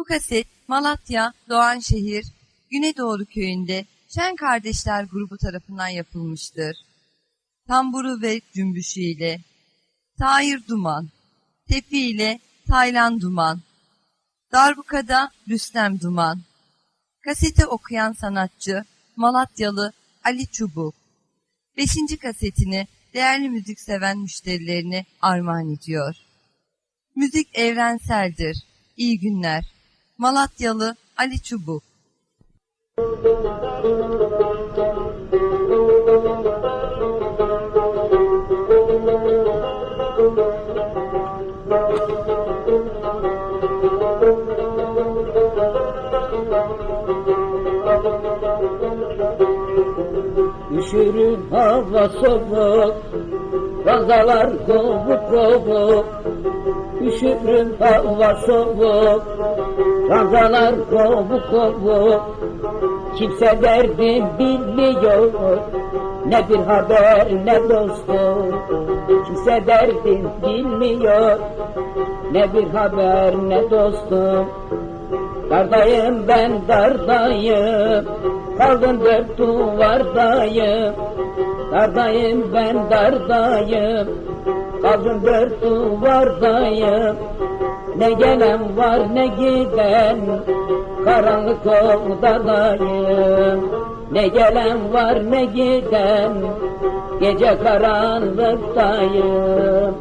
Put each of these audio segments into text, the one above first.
Bu kaset Malatya, Doğanşehir, Güneydoğru köyünde Şen Kardeşler grubu tarafından yapılmıştır. Tamburu ve cümbüşü ile Tahir Duman, Tepi ile Taylan Duman, Darbukada Rüstem Duman, Kaseti okuyan sanatçı Malatyalı Ali Çubuk. Beşinci kasetini değerli müzik seven müşterilerine armağan ediyor. Müzik evrenseldir. İyi günler. Malatyalı Ali Çubuk. Üşürüm hava soğuk Ranzalar kovuk kovuk Üşürüm hava soğuk. Ranzalar kovuk kovuk. Kimse derdim bilmiyor. Ne bir haber ne dostum. Kimse derdim bilmiyor. Ne bir haber ne dostum Dardayım ben dardayım. Kaldım dört duvardayım. Dardayım ben dardayım. Kaldım dört duvardayım. Ne gelen var ne giden. Karanlık odadayım Ne gelen var ne giden. Gece karanlıktayım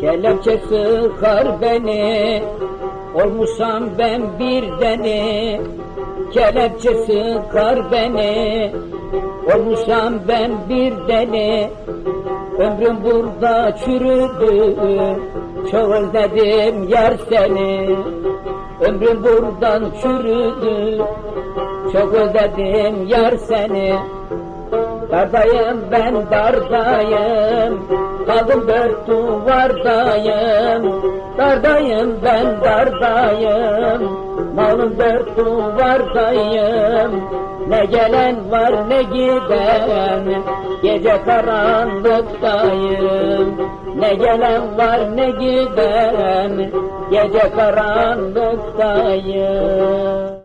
Kelepçe sıkar beni Olmuşsam ben bir deni. Kelepçe sıkar beni Olmuşsam ben bir deli Ömrüm burada çürüdü Çok özledim yar seni. Ömrüm buradan çürüdü Çok özledim yar seni. Dardayım ben dardayım Kaldım dört duvardayım Dardayım ben dardayım Malım dört duvardayım Ne gelen var ne giden. Gece karanlıktayım Ne gelen var ne giden. Gece karanlıktayım